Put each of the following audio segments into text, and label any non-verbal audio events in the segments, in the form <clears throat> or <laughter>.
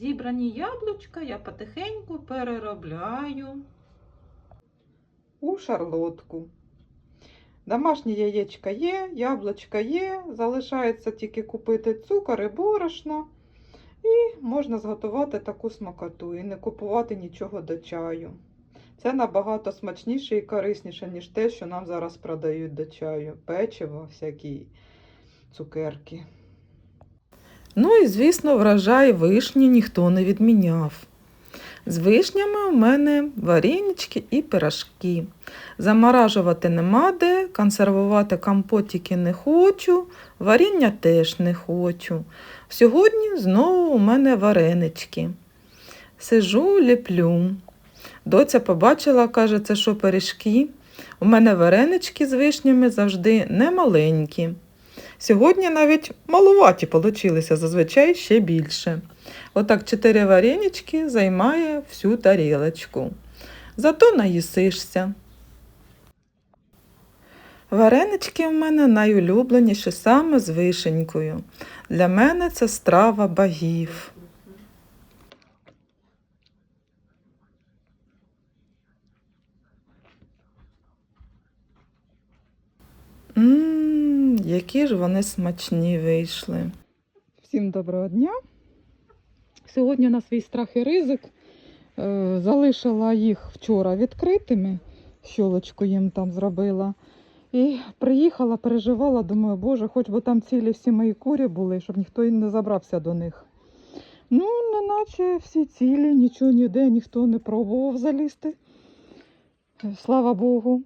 Зібрані яблучка я потихеньку переробляю. у шарлотку. Домашнє яєчка є, яблучка є, залишається тільки купити цукор і борошно. І можна зготувати таку смакоту і не купувати нічого до чаю. Це набагато смачніше і корисніше, ніж те, що нам зараз продають до чаю. Печиво, всякі цукерки. Ну і, звісно, врожай вишні ніхто не відміняв. З вишнями у мене варенички і пирожки. Заморажувати нема де, консервувати компотики не хочу, варіння теж не хочу. Сьогодні знову у мене варенички. Сижу, ліплю. Доця побачила, каже, це що пиріжки. У мене варенички з вишнями завжди немаленькі. Сьогодні навіть малуваті получилися, зазвичай ще більше. Отак чотири варенички займає всю тарілочку. Зато наїсишся. Варенички в мене найулюбленіші саме з вишенькою. Для мене це страва богів. Ммм, які ж вони смачні вийшли. Всім доброго дня. Сьогодні на свій страх і ризик е, залишила їх вчора відкритими, щолочку їм там зробила. І приїхала, переживала, думаю, боже, хоч би там цілі всі мої курі були, щоб ніхто не забрався до них. Ну, неначе всі цілі, нічого ніде, ніхто не пробував залізти. Слава Богу.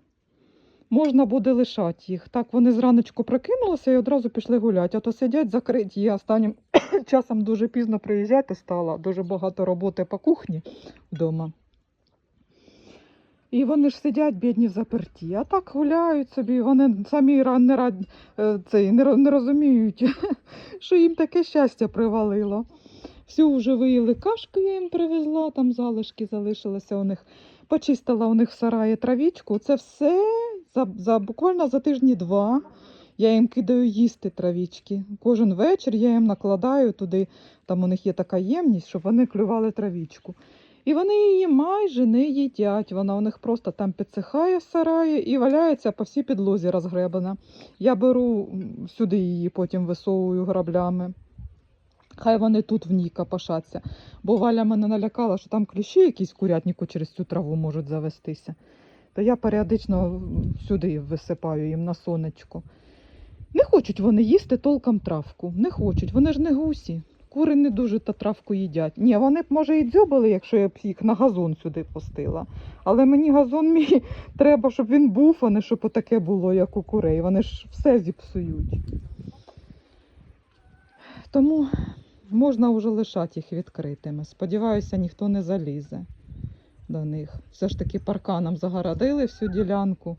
Можна буде лишати їх. Так вони зраночку прокинулися і одразу пішли гуляти. А то сидять закриті. Я останнім <coughs> часом дуже пізно приїжджати стала, дуже багато роботи по кухні вдома. І вони ж сидять, бідні заперті, а так гуляють собі, вони самі не, рад... е, цей, не, розуміють, <laughs> що їм таке щастя привалило. Всю вже виїли кашки, я їм привезла, там залишки залишилися у них. Почистила у них в сараї травічку. Це все за, за буквально за тижні два. Я їм кидаю їсти травічки. Кожен вечір я їм накладаю туди, там у них є така ємність, щоб вони клювали травічку. І вони її майже не їдять. Вона у них просто там підсихає в сараї і валяється по всій підлозі розгребана. Я беру сюди її, потім висовую граблями. Хай вони тут в ній копошаться. Бо Валя мене налякала, що там кліщі якісь курятнику через цю траву можуть завестися. То я періодично сюди висипаю їм на сонечко. Не хочуть вони їсти толком травку. Не хочуть, вони ж не гусі. Кури не дуже та травку їдять. Ні, вони б, може, і дзьобали, якщо я б їх на газон сюди пустила. Але мені газон мій <laughs> треба, щоб він був, а не щоб отаке було, як у курей. Вони ж все зіпсують. Тому можна вже лишати їх відкритими. Сподіваюся, ніхто не залізе до них. Все ж таки парканом загородили всю ділянку.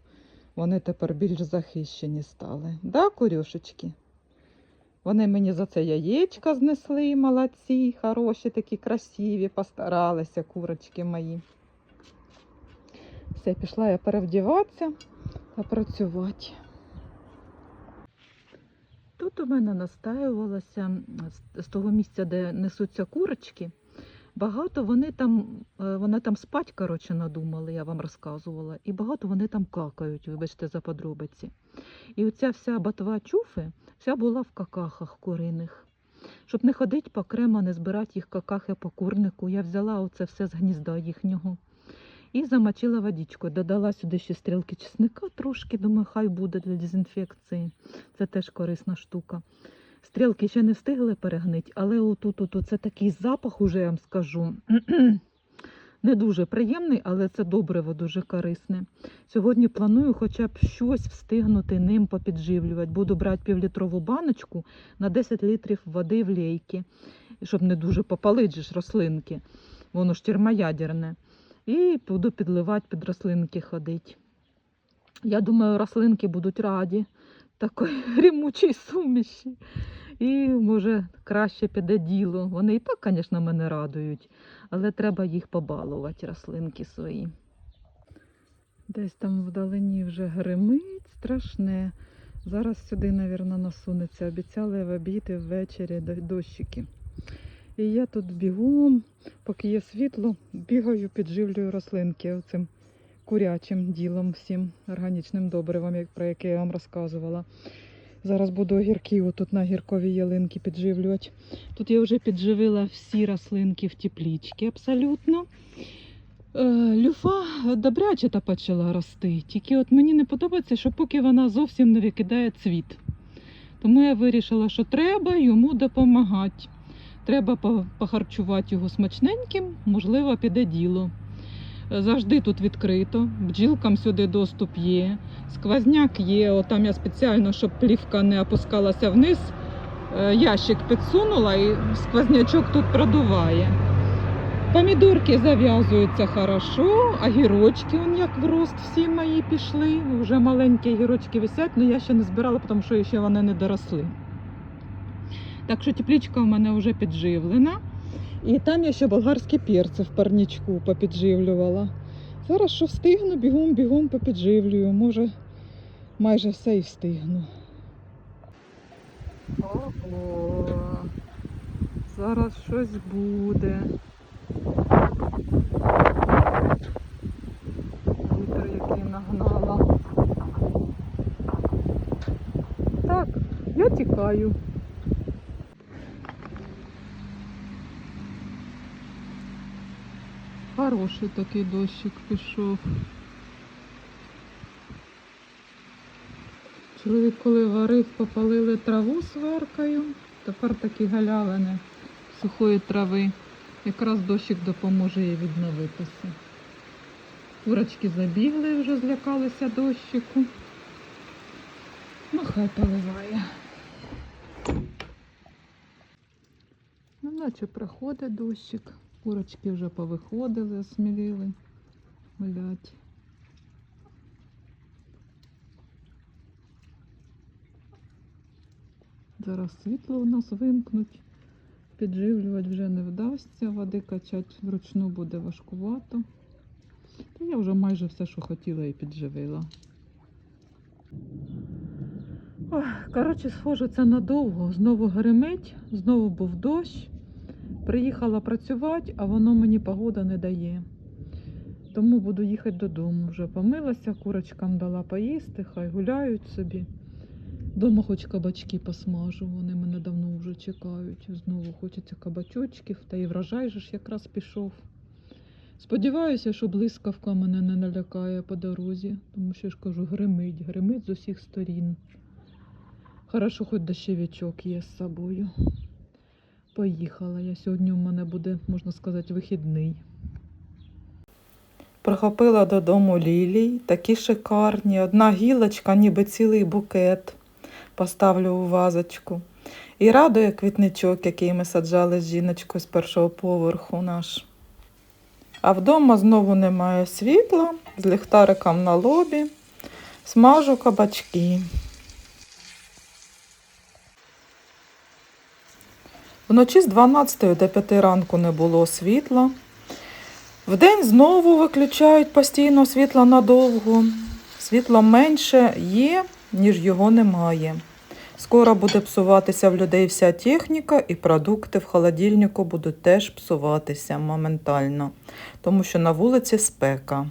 Вони тепер більш захищені стали. Да, курюшечки? Вони мені за це яєчка знесли, молодці, хороші, такі красиві, постаралися курочки мої. Все, пішла я перевдіватися та працювати. Тут у мене настаювалося з- того місця, де несуться курочки. Багато вони там, е, вони там спать, коротше, надумали, я вам розказувала, і багато вони там какають, вибачте за подробиці. І оця вся батва чуфи, вся була в какахах куриних. Щоб не ходити по крема, не збирати їх какахи по курнику, я взяла оце все з гнізда їхнього і замочила водичкою. Додала сюди ще стрілки чесника трошки, думаю, хай буде для дезінфекції. Це теж корисна штука. Стрілки ще не встигли перегнити, але отут, отут це такий запах, уже я вам скажу. <clears throat> Не дуже приємний, але це добриво дуже корисне. Сьогодні планую хоча б щось встигнути ним попідживлювати. Буду брати півлітрову баночку на 10 літрів води в лейки, щоб не дуже попалити рослинки. Воно ж термоядерне. І буду підливати під рослинки ходити. Я думаю, рослинки будуть раді такої <laughs> грімучій суміші. І може краще піде діло. Вони і так, звісно, мене радують, але треба їх побалувати, рослинки свої. Десь там вдалині вже гримить страшне. Зараз сюди, мабуть, насунеться. Обіцяли в ввечері дощики. І я тут бігом, поки є світло, бігаю, підживлюю рослинки цим курячим ділом всім органічним добривом, про яке я вам розказувала. Зараз буду огірки отут на гірковій ялинки підживлювати. Тут я вже підживила всі рослинки в теплічці абсолютно. Е, Люфа добряче та почала рости. Тільки от мені не подобається, що поки вона зовсім не викидає цвіт. Тому я вирішила, що треба йому допомагати. Треба похарчувати його смачненьким, можливо, піде діло. Завжди тут відкрито, бджілкам сюди доступ є, сквозняк є. Там я спеціально, щоб плівка не опускалася вниз, е, ящик підсунула і сквознячок тут продуває. Помідорки зав'язуються хорошо, а гірочки, он як в рост всі мої пішли. Вже маленькі гірочки висять, але я ще не збирала, тому що ще вони не доросли. Так що теплічка в мене вже підживлена. І там я ще болгарські перці в парнічку попідживлювала. Зараз що встигну, бігом, бігом попідживлюю. Може, майже все і встигну. Ого, зараз щось буде. Вітер, який нагнала. Так, я тікаю. Хороший такий дощик пішов. Чоловік, коли варив, попалили траву сваркою. Тепер такі галявини сухої трави. Якраз дощик допоможе їй відновитися. Курочки забігли, вже злякалися дощику. Ну, хай поливає. Ну, наче проходить дощик. Курочки вже повиходили, осміліли. Гулять. Зараз світло у нас вимкнуть. Підживлювати вже не вдасться, води качати вручну буде важкувато. Та я вже майже все, що хотіла, і підживила. Ох, коротше, схоже, це надовго. Знову гримить, знову був дощ. Приїхала працювати, а воно мені погода не дає. Тому буду їхати додому. Вже помилася, курочкам дала поїсти, хай гуляють собі. Дома хоч кабачки посмажу, вони мене давно вже чекають. Знову хочеться кабачочків, та і врожай же ж якраз пішов. Сподіваюся, що блискавка мене не налякає по дорозі, тому що я ж кажу, гримить, гримить з усіх сторін. Хорошо, хоч дощовичок є з собою. Поїхала я. Сьогодні у мене буде, можна сказати, вихідний. Прихопила додому лілій, такі шикарні. Одна гілочка, ніби цілий букет. Поставлю у вазочку. І радує квітничок, який ми саджали з жіночкою з першого поверху наш. А вдома знову немає світла, з ліхтариком на лобі. Смажу кабачки. Вночі з 12 до 5 ранку не було світла. Вдень знову виключають постійно світло надовго. Світла менше є, ніж його немає. Скоро буде псуватися в людей вся техніка, і продукти в холодильнику будуть теж псуватися моментально, тому що на вулиці спека.